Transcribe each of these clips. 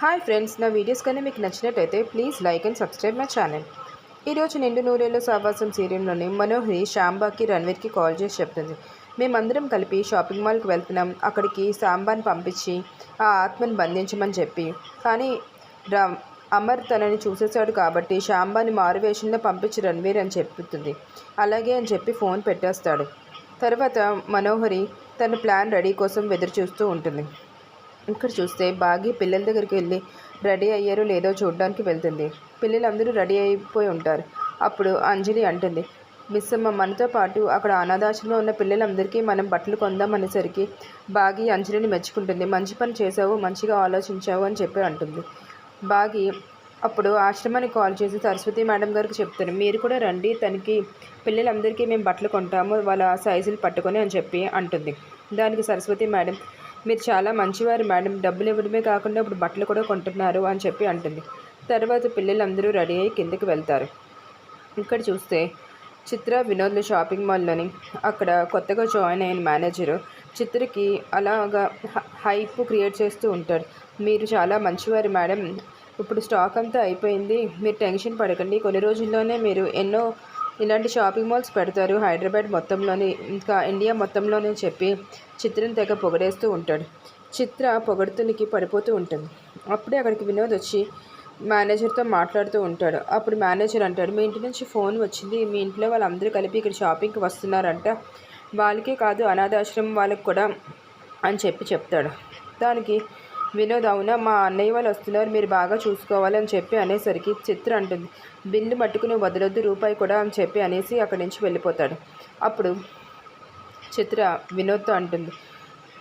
Hi friends నా videos కానీ మీకు నచ్చినట్టయితే please like and subscribe my channel. ఈరోజు నిండు నూరేళ్ళు సావాసం సీరియల్లోని మనోహరి శాంబాకి రణ్వీర్కి కాల్ చేసి చెప్తుంది. మేమందరం కలిపి షాపింగ్ మాల్కి వెళ్తున్నాం. అక్కడికి సాంబాని పంపించి ఆ ఆత్మని బంధించమని చెప్పి. కానీ రా అమర్ తనని చూసేశాడు కాబట్టి శాంబాని మారువేషంలో పంపించి రణ్వీర్ అని చెప్తుంది. అలాగే అని చెప్పి ఫోన్ పెట్టేస్తాడు. తర్వాత మనోహరి తన ప్లాన్ రెడీ కోసం ఎదురు చూస్తూ ఉంటుంది. ఇక్కడ చూస్తే బాగి పిల్లల దగ్గరికి వెళ్ళి రెడీ అయ్యారో లేదో చూడడానికి వెళ్తుంది. పిల్లలందరూ రెడీ అయిపోయి ఉంటారు. అప్పుడు అంజలి అంటుంది మిస్ అమ్మ మనతో పాటు అక్కడ అనాథాశ్రమంలో ఉన్న పిల్లలందరికీ మనం బట్టలు కొందాం అనేసరికి బాగి అంజలిని మెచ్చుకుంటుంది. మంచి పని చేసావు మంచిగా ఆలోచించావు అని చెప్పి అంటుంది. బాగి అప్పుడు ఆశ్రమానికి కాల్ చేసి సరస్వతి మేడం గారికి చెప్తాను. మీరు కూడా రండి. తనకి పిల్లలందరికీ మేము బట్టలు కొంటాము. వాళ్ళ సైజులు పట్టుకొని అని చెప్పి అంటుంది. దానికి సరస్వతి మేడం మీరు చాలా మంచివారు మేడం. డబ్బులు ఇవ్వడమే కాకుండా ఇప్పుడు బట్టలు కూడా కొంటున్నారు అని చెప్పి అంటుంది. తర్వాత పిల్లలందరూ రెడీ అయ్యి కిందకి వెళ్తారు. ఇక్కడ చూస్తే చిత్ర వినోద్ల షాపింగ్ మాల్లోని అక్కడ కొత్తగా జాయిన్ అయిన మేనేజరు చిత్రకి అలాగా హైప్ క్రియేట్ చేస్తూ ఉంటాడు మీరు చాలా మంచివారు మేడం. ఇప్పుడు స్టాక్ అంతా అయిపోయింది. మీరు టెన్షన్ పడకండి. కొన్ని రోజుల్లోనే మీరు ఎన్నో ఇలాంటి షాపింగ్ మాల్స్ పెడతారు. హైదరాబాద్ మొత్తంలోని ఇంకా ఇండియా మొత్తంలోనే చెప్పి చిత్రని తెగ పొగడేస్తూ ఉంటాడు. చిత్ర పొగడుతునికి పడిపోతూ ఉంటుంది. అప్పుడే అక్కడికి వినోద్ వచ్చి మేనేజర్తో మాట్లాడుతూ ఉంటాడు. అప్పుడు మేనేజర్ అంటాడు మీ ఇంటి నుంచి ఫోన్ వచ్చింది. మీ ఇంట్లో వాళ్ళందరూ కలిపి ఇక్కడ షాపింగ్కి వస్తున్నారంట. వాళ్ళకే కాదు అనాథాశ్రమం వాళ్ళకి కూడా అని చెప్పి చెప్తాడు. దానికి వినోద్ అవునా మా అన్నయ్య వాళ్ళు వస్తున్నారు మీరు బాగా చూసుకోవాలని చెప్పి అనేసరికి చిత్ర అంటుంది. బిల్లు మట్టుకుని వదలొద్దు రూపాయి కూడా అని చెప్పి అనేసి అక్కడి నుంచి వెళ్ళిపోతాడు. అప్పుడు చిత్ర వినోద్తో అంటుంది.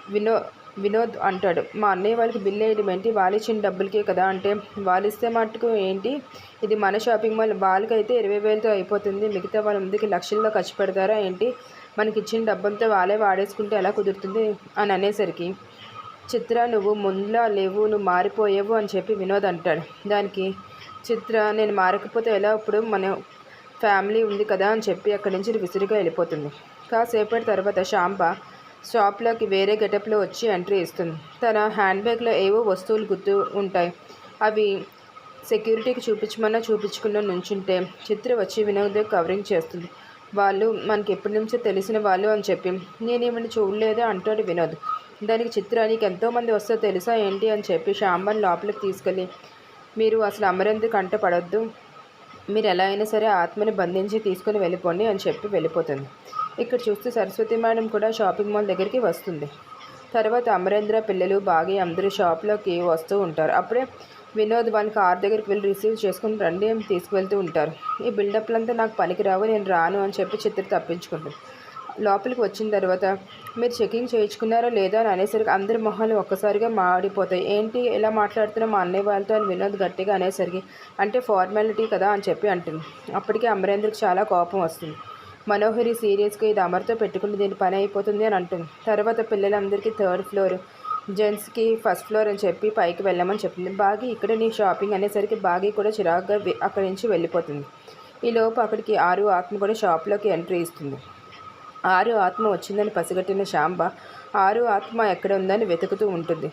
వినో వినోద్ అంటాడు మా అన్నయ్య వాళ్ళకి బిల్ వేయడం ఏంటి? వాళ్ళు ఇచ్చిన డబ్బులకే కదా అంటే వాళ్ళు ఇస్తే మట్టుకు ఏంటి? ఇది మన షాపింగ్ మాల్ వాళ్ళకైతే ఇరవై వేలతో అయిపోతుంది. మిగతా వాళ్ళ ముందుకి లక్షల్లో ఖర్చు పెడతారా ఏంటి? మనకి ఇచ్చిన డబ్బంతా వాళ్ళే వాడేసుకుంటే ఎలా కుదురుతుంది? అని అనేసరికి చిత్ర నువ్వు ముందులా లేవు నువ్వు మారిపోయావు అని చెప్పి వినోద్ అంటాడు. దానికి చిత్ర నేను మారకపోతే ఎలా? ఇప్పుడు మన ఫ్యామిలీ ఉంది కదా అని చెప్పి అక్కడి నుంచి విసురుగా వెళ్ళిపోతుంది. కాసేపటి తర్వాత శాంప షాప్లోకి వేరే గెటప్లో వచ్చి ఎంట్రీ ఇస్తుంది. తన హ్యాండ్ బ్యాగ్లో ఏవో వస్తువులు గుర్తు ఉంటాయి. అవి సెక్యూరిటీకి చూపించమన్నా చూపించకుండా నుంచుంటే చిత్ర వచ్చి వినోద్ కవరింగ్ చేస్తుంది. వాళ్ళు మనకి ఎప్పటి నుంచో తెలిసిన వాళ్ళు అని చెప్పి నేనేమని చూడలేదా? అంటాడు వినోద్. దానికి చిత్ర నీకు ఎంతోమంది వస్తే తెలుసా ఏంటి అని చెప్పి శాంబన్ లోపలికి తీసుకెళ్ళి మీరు అసలు అమరేంద్ర కంట పడొద్దు? మీరు ఎలా అయినా సరే ఆత్మని బంధించి తీసుకొని వెళ్ళిపోండి అని చెప్పి వెళ్ళిపోతుంది. ఇక్కడ చూస్తే సరస్వతి మేడం కూడా షాపింగ్ మాల్ దగ్గరికి వస్తుంది. తర్వాత అమరేంద్ర పిల్లలు బాగి అందరూ షాప్లోకి వస్తూ ఉంటారు. అప్పుడే వినోద్ వాళ్ళ కార్ దగ్గరికి వెళ్ళి రిసీవ్ చేసుకుని రండి తీసుకువెళ్తూ ఉంటారు. ఈ బిల్డప్లంతా నాకు పనికిరావు నేను రాను అని చెప్పి చిత్ర తప్పించుకుంటుంది. లోపలికి వచ్చిన తర్వాత మీరు చెకింగ్ చేయించుకున్నారో లేదో? అని అనేసరికి అందరి మొహాలు ఒక్కసారిగా మాడిపోతాయి. ఏంటి? ఎలా మాట్లాడుతున్నా మా అన్నయ్య వాళ్ళతో? అని వినోద్ గట్టిగా అనేసరికి అంటే ఫార్మాలిటీ కదా? అని చెప్పి అంటుంది. అప్పటికే అమరేంద్రకి చాలా కోపం వస్తుంది. మనోహరి సీరియస్గా ఇది అమర్తో పెట్టుకుంటే దీని పని అయిపోతుంది అని అంటుంది. తర్వాత పిల్లలందరికీ థర్డ్ ఫ్లోర్ జెంట్స్కి ఫస్ట్ ఫ్లోర్ అని చెప్పి పైకి వెళ్ళమని చెప్తుంది బాగి ఇక్కడ నీ షాపింగ్ అనేసరికి బాగి కూడా చిరాగ్గా అక్కడి నుంచి వెళ్ళిపోతుంది. ఈ అక్కడికి ఆరు ఆత్మ కూడా షాప్లోకి ఎంట్రీ ఇస్తుంది. ఆరు ఆత్మ వచ్చిందని పసిగట్టిన శాంబ ఆరు ఆత్మ ఎక్కడ ఉందని వెతుకుతూ ఉంటుంది.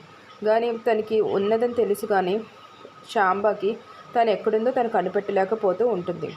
కానీ తనకి ఉన్నదని తెలుసు కానీ శాంబకి తను ఎక్కడుందో తను కనిపెట్టలేకపోతూ ఉంటుంది.